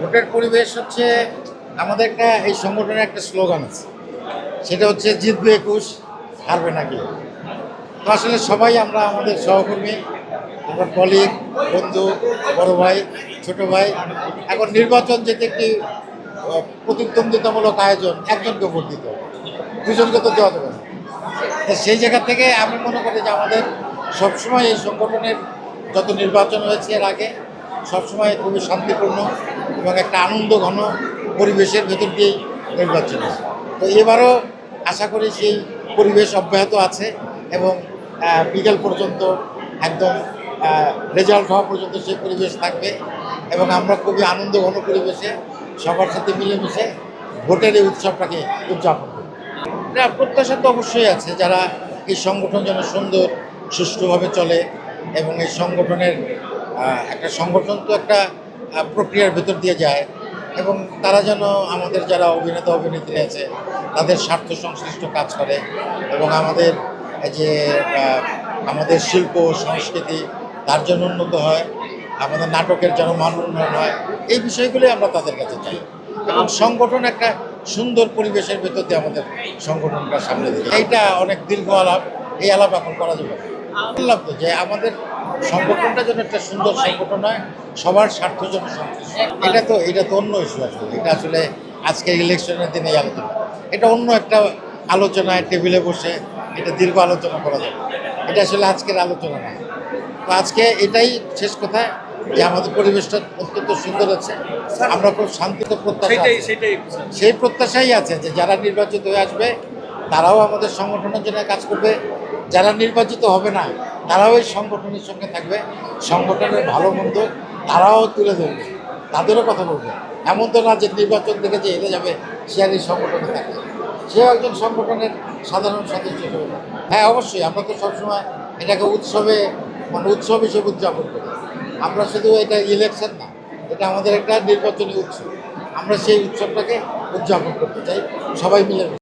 ভোটের পরিবেশ হচ্ছে আমাদের একটা, এই সংগঠনের একটা স্লোগান আছে। সেটা হচ্ছে, জিতবে একুশ, হারবে না তো আসলে সবাই আমরা আমাদের সহকর্মী, আমার কলিগ, বন্ধু, বড় ভাই, ছোট ভাই, এখন নির্বাচন যেতে একটি প্রতিদ্বন্দ্বিতামূলক আয়োজন, একজনকে ভোট দিতে হবে, দুজনকে তো দেওয়া যাবে তো সেই জায়গা থেকে আমি মনে করি যে আমাদের সবসময় এই সংগঠনের যত নির্বাচন হয়েছে এর আগে, সবসময় খুবই শান্তিপূর্ণ এবং একটা আনন্দ ঘন পরিবেশের ভেতর দিয়েই নির্বাচন হয়েছে। তো এবারও আশা করি সেই পরিবেশ অব্যাহত আছে এবং বিকেল পর্যন্ত একদম রেজাল্ট হওয়া পর্যন্ত সেই পরিবেশ থাকবে এবং আমরা খুবই আনন্দ ঘন পরিবেশে সবার সাথে মিলেমিশে ভোটের এই উৎসবটাকে উদযাপন করি প্রত্যাশা তো অবশ্যই আছে যারা এই সংগঠন যেন সুন্দর, সুষ্ঠুভাবে চলে এবং এই সংগঠনের একটা সংগঠন তো একটা প্রক্রিয়ার ভেতর দিয়ে যায় এবং তারা যেন আমাদের যারা অভিনেতা অভিনেত্রী আছে, তাদের স্বার্থ সংশ্লিষ্ট কাজ করে এবং আমাদের যে আমাদের শিল্প সংস্কৃতি তার জন্য উন্নত হয়, আমাদের নাটকের যেন মান উন্নয়ন হয়, এই বিষয়গুলি আমরা তাদের কাছে চাই এবং সংগঠন একটা সুন্দর পরিবেশের ভেতর দিয়ে আমাদের সংগঠনটা সামনে দিকে এইটা অনেক দীর্ঘ আলাপ, এই আলাপ এখন করা যাবে। বললাম তো যে আমাদের সংগঠনটা যেন একটা সুন্দর সংগঠন হয় সবার স্বার্থ যেন এটা তো এটা তো অন্য ইস্যু আসলে। এটা আসলে আজকে ইলেকশনের দিনে আলোচনা। এটা অন্য একটা আলোচনায় টেবিলে বসে এটা দীর্ঘ আলোচনা করা যাবে। এটা আসলে আজকের আলোচনা না। তো আজকে এটাই শেষ কথা যে আমাদের পরিবেশটা অত্যন্ত সুন্দর আছে। আমরা খুব শান্তিতে প্রত্যাশা সেই প্রত্যাশাই আছে যে যারা নির্বাচিত হয়ে আসবে তারাও আমাদের সংগঠনের জন্য কাজ করবে। যারা নির্বাচিত হবে না, তারাও এই সংগঠনের সঙ্গে থাকবে। সংগঠনের ভালো মন্দ তারাও তুলে ধরবে। তাদেরও কথা বলবে। এমন তো না যে নির্বাচন থেকে যে হেরে যাবে, সে আর এই সংগঠনে থাকবে সেও একজন সংগঠনের সাধারণ সদস্য হিসেবে হ্যাঁ অবশ্যই, আমরা তো সবসময় এটাকে উৎসবে মানে উৎসব হিসেবে উদযাপন করি। আমরা শুধু এটা ইলেকশন না, এটা আমাদের একটা নির্বাচনী উৎসব। আমরা সেই উৎসবটাকে উদযাপন করতে চাই। সবাই মিলে